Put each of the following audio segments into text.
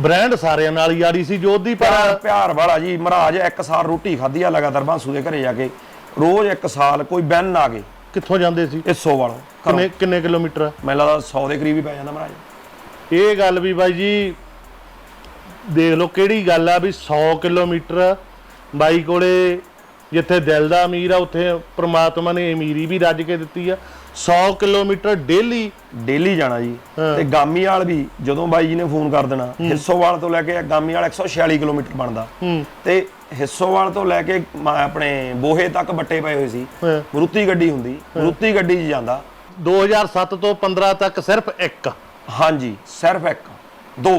Brand ਸਾਰਿਆਂ ਨਾਲ ਹੀ ਆੜੀ ਸੀ ਜੋਤ ਦੀ ਪਰ ਪਿਆਰ ਪਿਆਰ ਵਾਲਾ ਜੀ ਮਹਾਰਾਜ ਇੱਕ ਸਾਲ ਰੋਟੀ ਖਾਧੀ ਆ ਲਗਾਤਾਰ ਬਾਂਸੂ ਦੇ ਘਰੇ ਜਾ ਕੇ ਰੋਜ਼ ਇੱਕ ਸਾਲ ਕੋਈ ਬੈਨ ਆ ਗਏ ਕਿੱਥੋਂ ਜਾਂਦੇ ਸੀ ਇਸੋ ਵਾਲੋਂ ਘਰੋਂ। ਕਿੰਨੇ ਕਿੰਨੇ ਕਿਲੋਮੀਟਰ ਆ? ਮੈਨੂੰ ਲੱਗਦਾ 100 ਦੇ ਕਰੀਬ ਹੀ ਪੈ ਜਾਂਦਾ ਮਹਾਰਾਜ ਇਹ ਗੱਲ ਵੀ ਬਾਈ ਜੀ ਦੇਖ ਲਓ ਕਿਹੜੀ ਗੱਲ ਆ ਵੀ 100 ਕਿਲੋਮੀਟਰ ਬਾਈ ਕੋਲੇ ਜਿੱਥੇ ਦਿਲ ਦਾ ਅਮੀਰ ਆ ਉੱਥੇ ਪ੍ਰਮਾਤਮਾ ਨੇ ਅਮੀਰੀ ਵੀ ਰੱਜ ਕੇ ਦਿੱਤੀ ਆ। 100 ਕਿਲੋਮੀਟਰ ਡੇਲੀ ਡੇਲੀ ਜਾਣਾ ਜੀ। ਤੇ ਗਾਮੀਵਾਲ ਵੀ ਜਦੋਂ ਬਾਈ ਜੀ ਨੇ ਫੋਨ ਕਰ ਦੇਣਾ ਹਿੱਸੋਵਾਲ ਤੋਂ ਲੈ ਕੇ ਗਾਮੀਵਾਲ 146 ਕਿਲੋਮੀਟਰ ਬਣਦਾ। ਤੇ ਹਿੱਸੋਵਾਲ ਤੋਂ ਲੈ ਕੇ ਆਪਣੇ ਬੋਹੇ ਤੱਕ ਬੱਟੇ ਪਏ ਹੋਏ ਸੀ। ਮਰੂਤੀ ਗੱਡੀ ਹੁੰਦੀ ਮਰੂਤੀ ਗੱਡੀ 'ਚ ਜਾਂਦਾ। 2007 ਤੋਂ 15 ਤੱਕ ਸਿਰਫ ਇੱਕ। ਹਾਂਜੀ ਸਿਰਫ ਇੱਕ। ਦੋ।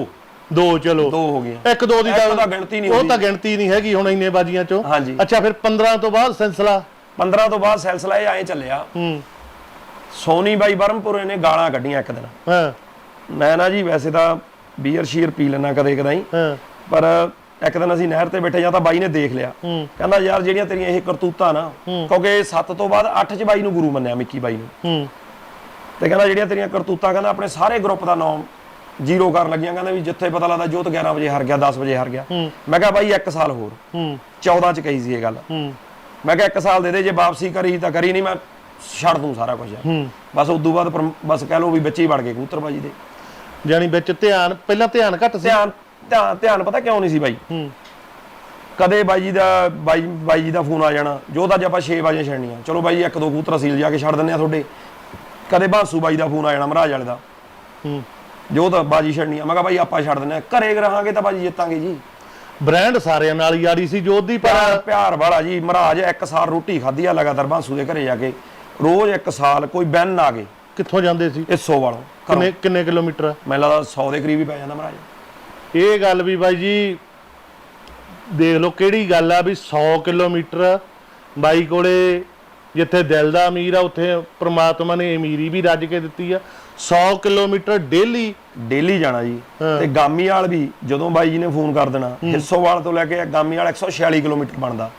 ਦੋ ਚਲੋ। ਦੋ ਹੋ ਗਈਆਂ। ਇੱਕ ਦੋ ਦੀ ਇੱਕ ਤਾਂ ਗਿਣਤੀ ਨਹੀਂ ਉਹ। ਤਾਂ ਗਿਣਤੀ ਨਹੀਂ ਹੈਗੀ ਹੁਣ ਇੰਨੇ ਬਾਜੀਆਂ ਚੋਂ। ਹਾਂਜੀ। ਅੱਛਾ ਫਿਰ 15 ਤੋਂ ਬਾਅਦ ਸਿਲਸਿਲਾ? 15 ਤੋਂ ਬਾਅਦ ਸਿਲਸਿਲਾ ਇਹ ਐਂ ਚੱਲਿਆ। ਹੂੰ। ਸੋਨੀ ਬਾਈ ਬਰਮਪੁਰੇ ਨੇ ਗਾਲਾਂ ਕੱਢੀਆਂ ਇੱਕ ਦਿਨ। ਹਾਂ। ਮੈਂ ਨਾ ਜੀ ਵੈਸੇ ਤਾਂ ਬੀਅਰ ਸ਼ੀਰ ਪੀ ਲੈਣਾ ਕਦੇ ਕਦਾਈ। ਹਾਂ। ਪਰ ਇੱਕ ਦਿਨ ਅਸੀਂ ਨਹਿਰ ਤੇ ਬੈਠੇ ਜਾਂ ਤਾਂ ਬਾਈ ਨੇ ਦੇਖ ਲਿਆ। ਹੂੰ। ਕਹਿੰਦਾ ਯਾਰ ਜਿਹੜੀਆਂ ਤੇਰੀਆਂ ਇਹ ਕਰਤੂਤਾਂ ਨਾ ਕਿਉਂਕਿ 7 ਤੋਂ ਬਾਅਦ 8 ਚ ਬਾਈ ਨੂੰ ਗੁਰੂ ਮੰਨਿਆ ਮਿੱਕੀ ਬਾਈ ਨੂੰ। ਹੂੰ। ਤੇ ਕਹਿੰਦਾ ਜਿਹੜੀਆਂ ਤੇਰੀਆਂ ਕਰਤੂਤਾਂ ਕਹਿੰਦਾ ਆਪਣੇ ਸਾਰੇ ਗਰੁੱਪ ਦਾ ਨਾਮ ਜ਼ੀਰੋ ਕਰਨ ਲੱਗੀਆਂ ਕਹਿੰਦਾ ਵੀ ਜਿੱਥੇ ਪਤਾ ਲੱਗਦਾ ਜੋਤ 11 ਵਜੇ ਹਾਰ ਗਿਆ 10 ਵਜੇ ਹਾਰ ਗਿਆ। ਮੈਂ ਕਿਹਾ ਬਾਈ ਇੱਕ ਸਾਲ ਹੋਰ। ਹੂੰ। 14 ਚ ਕਹੀ ਸੀ ਇਹ ਗੱਲ। ਮੈਂ ਕਿਹਾ ਇੱਕ ਸਾਲ ਦੇ ਦੇ ਜੇ ਵਾਪਸੀ ਕਰੀ ਤਾਂ ਕਰੀ ਨਹੀਂ ਮੈਂ ਛੱਡ ਦੂੰ ਸਾਰਾ ਕੁਝ ਬਸ ਉਦੋਂ ਬਾਅਦ ਪਰਮ- ਬਸ ਕਹਿ ਲਓ ਵੀ ਬੱਚੇ ਹੀ ਵੜ ਗਏ ਕਬੂਤਰਬਾਜੀ ਦੇ। ਜਾਨੀ ਵਿੱਚ ਧਿਆਨ ਪਹਿਲਾਂ ਧਿਆਨ ਘੱਟ ਸੀ? ਧਿਆਨ ਧਿਆਨ ਧਿਆਨ ਪਤਾ ਕਿਉਂ ਨਹੀਂ ਸੀ ਬਾਈ? ਕਦੇ ਬਾਈ ਜੀ ਦਾ ਬਾਈ ਬਾਈ ਜੀ ਦਾ ਫੋਨ ਆ ਜਾਣਾ। ਜੋ ਤਾਂ ਅੱਜ ਆਪਾਂ 6 ਵਜੇ ਛੱਡਣੀਆਂ। ਚਲੋ ਬਾਈ ਜੀ ਇੱਕ ਦੋ ਕਬੂਤਰ ਅਸੀਲ ਜਾ ਕੇ ਛੱਡ ਦਿੰਦੇ ਆ ਤੁਹਾਡੇ। ਕਦੇ ਬਾਸੂ ਬਾਈ ਦਾ ਫੋਨ ਆ ਜਾਣਾ ਮਹਾਰਾਜ ਵਾਲੇ ਦਾ। ਹੂੰ। ਜੋ ਤਾਂ ਬਾਜੀ ਛੱਡਣੀ ਆ। ਮੈਂ ਕਿਹਾ ਬਾਈ ਆਪਾਂ ਛੱਡ ਦਿੰਦੇ ਆ। ਘਰੇ ਰਹਾਂਗੇ ਤਾਂ ਬਾਜੀ ਜਿੱਤਾਂਗੇ ਜੀ। ਬ੍ਰਾਂਡ ਸਾਰਿਆਂ ਨਾਲ ਆੜੀ ਸੀ ਜੋਤ ਦੀ ਪਰ ਪਿਆਰ ਪਿਆਰ ਵਾਲਾ ਜੀ। ਮਹਾਰਾਜ ਇੱਕ ਸਾਲ ਰੋਟੀ ਖਾਧੀ ਆ ਲਗਾਤਾਰ ਬਾਸੂ ਦੇ ਘਰੇ ਜਾ ਕੇ। ਰੋਜ਼ ਇੱਕ ਸਾਲ ਕੋਈ ਬੈਨ ਆ ਗਏ। ਕਿੱਥੋਂ ਜਾਂਦੇ ਸੀ? ਇਸੋ ਵਾਲੋਂ ਘਰੋਂ। ਕਿੰਨੇ ਕਿੰਨੇ ਕਿਲੋਮੀਟਰ? ਆ? ਮੈਨੂੰ ਲੱਗਦਾ 100 ਦੇ ਕਰੀਬ ਹੀ ਪੈ ਜਾਂਦਾ ਮਹਾਰਾਜ। ਇਹ ਗੱਲ ਵੀ ਬਾਈ ਜੀ ਦੇਖ ਲਓ ਕਿਹੜੀ ਗੱਲ ਆ ਵੀ 100 ਕਿਲੋਮੀਟਰ ਬਾਈ ਕੋਲੇ ਜਿੱਥੇ ਦਿਲ ਦਾ ਅਮੀਰ ਆ ਉੱਥੇ ਪ੍ਰਮਾਤਮਾ ਨੇ ਅਮੀਰੀ ਵੀ ਰੱਜ ਕੇ ਦਿੱਤੀ ਆ। 100 ਕਿਲੋਮੀਟਰ ਡੇਲੀ ਡੇਲੀ ਜਾਣਾ ਜੀ। ਤੇ ਗਾਮੀਵਾਲ ਵੀ ਜਦੋਂ ਬਾਈ ਜੀ ਨੇ ਫੋਨ ਕਰ ਦੇਣਾ ਹਿੱਸੋਵਾਲ ਤੋਂ ਲੈ ਕੇ ਗਾਮੀਵਾਲ 146 ਕਿਲੋਮੀਟਰ ਬਣਦਾ।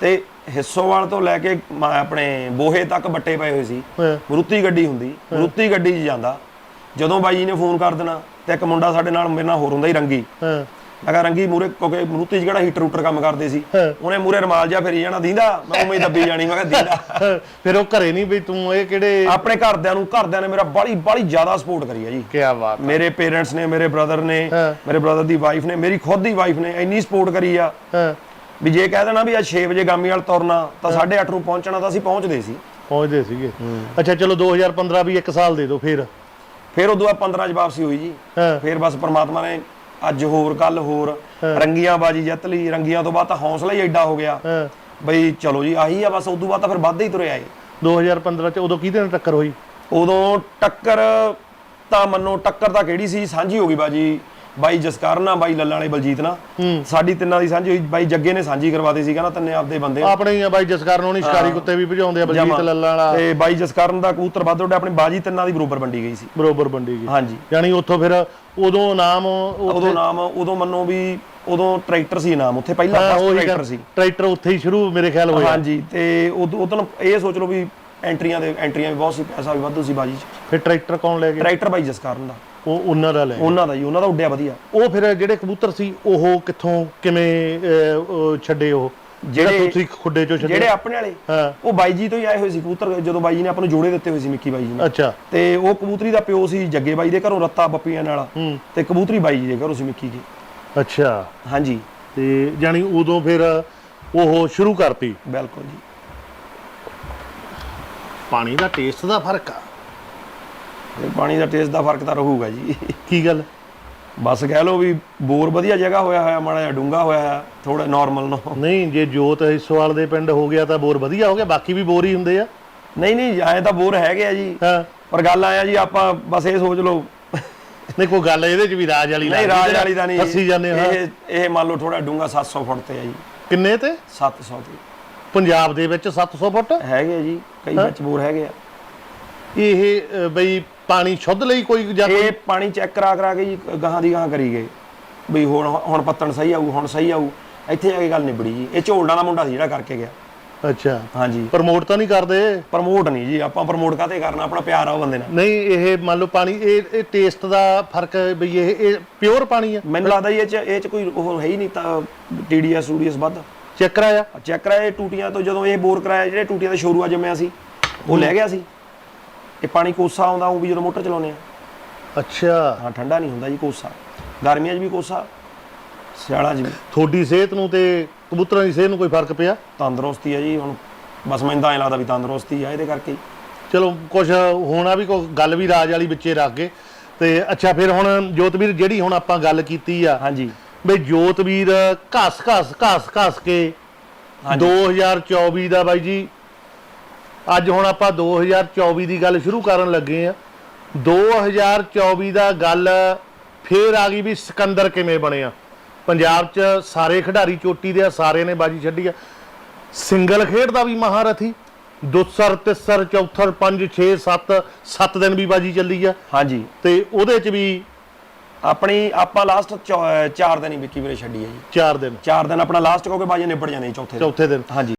ਤੇ ਹਿੱਸੋਵਾਲ ਤੋਂ ਲੈ ਕੇ ਆਪਣੇ ਬੋਹੇ ਤੱਕ ਬੱਟੇ ਪਏ ਹੋਏ ਸੀ। ਹਾਂ। ਮਰੂਤੀ ਗੱਡੀ ਹੁੰਦੀ ਮਰੂਤੀ ਗੱਡੀ 'ਚ ਜਾਂਦਾ। ਜਦੋਂ ਬਾਈ ਜੀ ਨੇ ਫੋਨ ਕਰ ਦੇਣਾ ਤੇ ਇੱਕ ਮੁੰਡਾ ਸਾਡੇ ਨਾਲ ਮੇਰੇ ਨਾਲ ਹੋਰ ਹੁੰਦਾ ਹੀ ਰੰਗੀ। ਮੈਂ ਕਿਹਾ ਰੰਗੀ ਮੂਰੇ ਕਿਉਂਕਿ ਮਰੂਤੀ 'ਚ ਕਿਹੜਾ ਹੀਟਰ ਹੂਟਰ ਕੰਮ ਕਰਦੇ ਸੀ। ਉਹਨੇ ਮੂਰੇ ਰਮਾਲ ਜਾ ਫੇਰੀ ਜਾਣਾ ਦੀਂਦਾ? ਮੈਂ ਉਵੇਂ ਦੱਬੀ ਜਾਣੀ ਮੈਂ ਕਿਹਾ ਦੀਂਦਾ। ਫਿਰ ਉਹ ਘਰੇ ਨਹੀਂ ਵੀ ਤੂੰ ਇਹ ਕਿਹੜੇ ਆਪਣੇ ਘਰਦਿਆਂ ਨੂੰ ਘਰਦਿਆਂ ਨੇ ਮੇਰਾ ਬੜੀ ਬੜੀ ਜ਼ਿਆਦਾ ਸਪੋਰਟ ਕਰੀ ਹੈ ਜੀ। ਕੀ ਬਾਤ ਮੇਰੇ ਪੇਰੈਂਟਸ ਨੇ ਮੇਰੇ ਬ੍ਰਦਰ ਨੇ। ਮੇਰੇ ਬ੍ਰਦਰ ਦੀ ਵਾਈਫ ਨੇ ਮੇਰੀ ਖੁਦ ਦੀ ਵਾਈਫ ਨੇ ਇੰਨੀ ਸਪੋਰਟ ਕਰੀ ਆ। ਹਾਂ। ਵੀ ਜੇ ਕਹਿ ਦੇਣਾ ਵੀ ਅੱਜ 6 ਵਜੇ ਗਾਮੀ ਵਾਲ ਤੁਰਨਾ ਤਾਂ 8:30 ਨੂੰ ਪਹੁੰਚਣਾ ਤਾਂ ਅਸੀਂ ਪਹੁੰਚਦੇ ਸੀ। ਪਹੁੰਚਦੇ ਸੀਗੇ। ਅੱਛਾ ਚਲੋ 2015 ਵੀ ਇੱਕ ਸਾਲ ਦੇ ਦਿਓ ਫਿਰ। ਫਿਰ ਉਦੋਂ ਬਾਅਦ 15 ਚ ਵਾਪਸੀ ਹੋਈ ਜੀ। ਫਿਰ ਬਸ ਪ੍ਰਮਾਤਮਾ ਨੇ ਅੱਜ ਹੋਰ ਕੱਲ ਹੋਰ। ਰੰਗੀਆਂ ਬਾਜੀ ਜਿੱਤ ਲਈ। ਰੰਗੀਆਂ ਤੋਂ ਬਾਅਦ ਤਾਂ ਹੌਸਲਾ ਹੀ ਐਡਾ ਹੋ ਗਿਆ। ਹਾਂ। ਬਈ ਚਲੋ ਜੀ ਆਹੀ ਆ ਬਸ ਉਦੋਂ ਬਾਅਦ ਤਾਂ ਫਿਰ ਵੱਧਦੇ ਹੀ ਤੁਰੇ ਆਏ। 2015 ਚ ਉਦੋਂ ਕਿਹਦੇ ਨਾਲ ਟੱਕਰ ਹੋਈ? ਉਦੋਂ ਟੱਕਰ ਤਾਂ ਮੰਨੋ ਟੱਕਰ ਤਾਂ ਕਿਹੜੀ ਸੀ? ਸਾਂਝੀ ਹੋ ਗਈ ਬਾਜੀ। ਬਾਈ ਜਸਕਰਨ ਨਾਲ ਬਾਈ ਲੱਲਾਂ ਵਾਲੇ ਬਲਜੀਤ ਨਾਲ। ਸਾਡੀ ਤਿੰਨਾਂ ਦੀ ਸਾਂਝੀ ਹੋਈ। ਬਾਈ ਜੱਗੇ ਨੇ ਸਾਂਝੀ ਕਰਵਾਤੀ ਸੀ ਕਹਿੰਦਾ ਤੰਨੇ ਆਪਦੇ ਬੰਦੇ ਆਪਣੇ ਹੀ ਆ ਬਾਈ ਜਸਕਰਨ ਹੋਣੀ ਸ਼ਿਕਾਰੀ ਕੁੱਤੇ ਵੀ ਭਜਾਉਂਦੇ ਆ ਬਲਜੀਤ। ਲੱਲਾਂ ਵਾਲਾ। ਤੇ ਬਾਈ ਜਸਕਰਨ ਦਾ ਕਬੂਤਰ ਵੱਧ ਉੱਡੇ ਆਪਣੀ ਬਾਜੀ ਤਿੰਨਾਂ ਦੀ ਬਰੋਬਰ ਵੰਡੀ ਗਈ ਸੀ। ਬਰੋਬਰ ਵੰਡੀ ਗਈ। ਹਾਂਜੀ। ਯਾਨੀ ਉੱਥੋਂ ਫਿਰ ਉਦੋਂ ਨਾਮ ਉਦੋਂ ਨਾਮ ਉਦੋਂ ਮੰਨੋ ਵੀ ਉਦੋਂ ਟਰੈਕਟਰ ਸੀ ਨਾਮ ਉੱਥੇ ਪਹਿਲਾਂ ਫਸਟ ਟਰੈਕਟਰ ਸੀ। ਟਰੈਕਟਰ ਉੱਥੇ ਹੀ ਸ਼ੁਰੂ ਮੇਰੇ ਖਿਆਲ ਹੋਇਆ। ਹਾਂਜੀ ਤੇ ਉਦੋਂ ਉਦੋਂ ਇਹ ਸੋਚ ਲਓ ਵੀ ਐਂਟਰੀਆਂ ਦੇ ਐਂਟਰੀਆਂ ਵੀ ਬਹੁਤ ਸੀ ਪੈਸਾ ਵੀ ਵਾਧੂ ਸੀ ਬਾਜੀ 'ਚ। ਫਿਰ ਟਰੈਕਟਰ ਕੌਣ ਲੈ ਗਿਆ? ਟਰੈਕਟਰ ਬਾਈ ਜਸਕਰਨ ਦਾ। ਉਹ ਉਹਨਾਂ ਦਾ ਲੈ। ਉਹਨਾਂ ਦਾ ਜੀ ਉਹਨਾਂ ਦਾ ਉੱਡਿਆ ਵਧੀਆ। ਉਹ ਫਿਰ ਜਿਹੜੇ ਕਬੂਤਰ ਸੀ ਉਹ ਕਿੱਥੋਂ ਕਿਵੇਂ ਛੱਡੇ ਉਹ? ਜਿਹੜਾ ਤੁਸੀਂ ਖੁੱਡੇ ਚੋਂ ਛੱਡੇ ਜਿਹੜੇ ਆਪਣੇ ਵਾਲੇ ਹਾਂ। ਉਹ ਬਾਈ ਜੀ ਤੋਂ ਹੀ ਆਏ ਹੋਏ ਸੀ ਕਬੂਤਰ ਜਦੋਂ ਬਾਈ ਜੀ ਨੇ ਆਪਾਂ ਨੂੰ ਜੋੜੇ ਦਿੱਤੇ ਹੋਏ ਸੀ ਮਿੱਕੀ ਬਾਈ ਜੀ ਨੇ। ਅੱਛਾ। ਤੇ ਉਹ ਕਬੂਤਰੀ ਦਾ ਪਿਓ ਸੀ ਜੱਗੇ ਬਾਈ ਦੇ ਘਰੋਂ ਰੱਤਾ ਬੱਪੀਆਂ ਨਾਲ। ਤੇ ਕਬੂਤਰੀ ਬਾਈ ਜੀ ਦੇ ਘਰੋਂ ਸੀ ਮਿੱਕੀ ਦੀ ਅੱਛਾ। ਹਾਂਜੀ। ਤੇ ਜਾਨੀ ਉਦੋਂ ਫਿਰ ਉਹ ਸ਼ੁਰੂ ਕਰਤੀ। ਬਿਲਕੁਲ ਜੀ। ਪਾਣੀ ਦਾ ਟੇਸਟ ਦਾ ਫ਼ਰਕ ਆ। ਪਾਣੀ ਦਾ ਟੇਸਟ ਦਾ ਫ਼ਰਕ ਤਾਂ ਰਹੂਗਾ ਜੀ। ਕੀ ਗੱਲ? ਬਸ ਕਹਿ ਲਓ ਵੀ ਬੋਰ ਵਧੀਆ ਜਗ੍ਹਾ ਹੋਇਆ ਹੋਇਆ ਮਾੜਾ ਜਿਹਾ ਡੂੰਗਾ ਹੋਇਆ ਹੋਇਆ ਥੋੜਾ ਨਾਰਮਲ ਨੋ ਨਹੀਂ ਜੇ ਜੋਤ ਹਿੱਸੋਵਾਲ ਦੇ ਪਿੰਡ ਹੋ ਗਿਆ ਤਾਂ ਬੋਰ ਵਧੀਆ ਹੋ ਗਿਆ ਬਾਕੀ ਵੀ ਬੋਰ ਹੀ ਹੁੰਦੇ ਆ। ਨਹੀਂ ਨਹੀਂ ਐ ਤਾਂ ਬੋਰ ਹੈਗੇ ਆ ਜੀ। ਹਾਂ। ਪਰ ਗੱਲ ਆਇਆ ਜੀ ਆਪਾਂ ਬਸ ਇਹ ਸੋਚ ਲਓ। ਨਹੀਂ ਕੋਈ ਗੱਲ ਇਹਦੇ ਚ ਵੀ ਰਾਜ ਵਾਲੀ ਨਹੀਂ ਰਾਜ ਵਾਲੀ ਦਾ ਨਹੀਂ। ਹੱਸੀ ਜਾਂਦੇ ਹਾਂ ਇਹ ਇਹ ਮੰਨ ਲਓ ਥੋੜਾ ਡੂੰਗਾ 700 ਫੁੱਟ ਤੇ ਆ ਜੀ। ਕਿੰਨੇ ਤੇ? 700 ਤੇ। ਪੰਜਾਬ ਦੇ ਵਿੱਚ 700 ਫੁੱਟ? ਹੈਗੇ ਆ ਜੀ ਕਈ ਵਿੱਚ ਬੋਰ ਹੈਗੇ ਆ। ਇਹ ਬਈ ਪਾਣੀ ਸ਼ੁੱਧ ਲਈ ਕੋਈ ਜਾਂ ਇਹ ਪਾਣੀ ਚੈੱਕ ਕਰਾ ਕਰਾ ਕੇ ਜੀ ਗਾਹਾਂ ਦੀ ਗਾਹਾਂ ਕਰੀ ਗਏ। ਬਈ ਹੁਣ ਹੁਣ ਪੱਤਣ ਸਹੀ ਆਊ ਹੁਣ ਸਹੀ ਆਊ। ਇੱਥੇ ਆ ਕੇ ਗੱਲ ਨਿਬੜੀ ਜੀ। ਇਹ ਝੋਲਡਾਂ ਦਾ ਮੁੰਡਾ ਸੀ ਜਿਹੜਾ ਕਰਕੇ ਗਿਆ। ਅੱਛਾ। ਹਾਂਜੀ। ਪ੍ਰਮੋਟ ਤਾਂ ਨਹੀਂ ਕਰਦੇ? ਪ੍ਰਮੋਟ ਨਹੀਂ ਜੀ। ਆਪਾਂ ਪ੍ਰਮੋਟ ਕਾਤੇ ਕਰਨਾ? ਆਪਣਾ ਪਿਆਰ ਆ ਉਹ ਬੰਦੇ ਨਾਲ। ਨਹੀਂ ਇਹ ਮੰਨ ਲਓ ਪਾਣੀ ਇਹ ਇਹ ਟੇਸਟ ਦਾ ਫ਼ਰਕ ਬਈ ਇਹ ਇਹ ਪਿਓਰ ਪਾਣੀ ਆ ਮੈਨੂੰ ਲੱਗਦਾ ਜੀ ਇਹ ਚ ਇਹ ਚ ਕੋਈ ਉਹ ਹੈ ਹੀ ਨਹੀਂ ਤਾਂ ਟੀਡੀਐਸ ਟੂਡੀਐਸ ਵੱਧ। ਚੈੱਕ ਕਰਾਇਆ? ਚੈੱਕ ਕਰਾਇਆ ਇਹ ਟੂਟੀਆਂ ਤੋਂ ਜਦੋਂ ਇਹ ਬੋਰ ਕਰਾਇਆ ਜਿਹੜੇ ਟੂਟੀਆਂ ਦਾ ਸ਼ੋਰੂਆ ਜੰਮਿਆ ਸੀ ਉਹ ਲੈ ਗਿਆ ਸੀ। ਇਹ ਪਾਣੀ ਕੋਸਾ ਆਉਂਦਾ ਉਹ ਵੀ ਜਦੋਂ ਮੋਟਰ ਚਲਾਉਂਦੇ ਆ। ਅੱਛਾ। ਹਾਂ ਠੰਡਾ ਨਹੀਂ ਹੁੰਦਾ ਜੀ ਕੋਸਾ। ਗਰਮੀਆਂ 'ਚ ਵੀ ਕੋਸਾ ਸਿਆਲਾਂ 'ਚ ਵੀ। ਤੁਹਾਡੀ ਸਿਹਤ ਨੂੰ ਤੇ ਕਬੂਤਰਾਂ ਦੀ ਸਿਹਤ ਨੂੰ ਕੋਈ ਫ਼ਰਕ ਪਿਆ? ਤੰਦਰੁਸਤੀ ਹੈ ਜੀ ਹੁਣ ਬਸ ਮੈਨੂੰ ਤਾਂ ਐਂ ਲੱਗਦਾ ਵੀ ਤੰਦਰੁਸਤੀ ਆ ਇਹਦੇ ਕਰਕੇ। ਹੀ। ਚਲੋ ਕੁਝ ਹੋਣਾ ਵੀ ਕੋਈ ਗੱਲ ਵੀ ਰਾਜ ਵਾਲੀ ਵਿੱਚੇ ਰੱਖ ਕੇ। ਤੇ ਅੱਛਾ ਫਿਰ ਹੁਣ ਜੋਤਵੀਰ ਜਿਹੜੀ ਹੁਣ ਆਪਾਂ ਗੱਲ ਕੀਤੀ ਆ। ਹਾਂਜੀ। ਬਈ ਜੋਤਵੀਰ ਘਸ ਘਸ ਘਸ ਘਸ ਕੇ 2024 ਦਾ ਬਾਈ ਜੀ ਅੱਜ ਹੁਣ ਆਪਾਂ 2024 ਦੀ ਗੱਲ ਸ਼ੁਰੂ ਕਰਨ ਲੱਗੇ ਆ 2024 ਦਾ ਗੱਲ ਫੇਰ ਆ ਗਈ ਵੀ ਸਿਕੰਦਰ ਕਿਵੇਂ ਬਣਿਆ ਪੰਜਾਬ 'ਚ ਸਾਰੇ ਖਿਡਾਰੀ ਚੋਟੀ ਦੇ ਆ ਸਾਰੇ ਨੇ ਬਾਜੀ ਛੱਡੀ ਆ। ਸਿੰਗਲ ਖੇਡ ਦਾ ਵੀ ਮਹਾਰਥੀ। ਦੁਸਰ ਤਿਸਰ ਚੌਥਰ 5 6 7 7 ਦਿਨ ਵੀ ਬਾਜੀ ਚੱਲੀ ਆ। ਹਾਂਜੀ। ਤੇ ਉਹਦੇ 'ਚ ਵੀ ਆਪਣੀ ਆਪਾਂ ਲਾਸਟ 4 ਦਿਨ ਹੀ ਵਿੱਕੀ ਵੀਰੇ ਛੱਡੀ ਹੈ ਜੀ। 4 ਦਿਨ। 4 ਦਿਨ ਆਪਣਾ ਲਾਸਟ ਕਿਉਂਕਿ ਬਾਜੀ ਨਿਬੜ ਜਾਂਦੇ ਚੌਥੇ ਦਿਨ। ਚੌਥੇ ਦਿਨ। ਹਾਂਜੀ।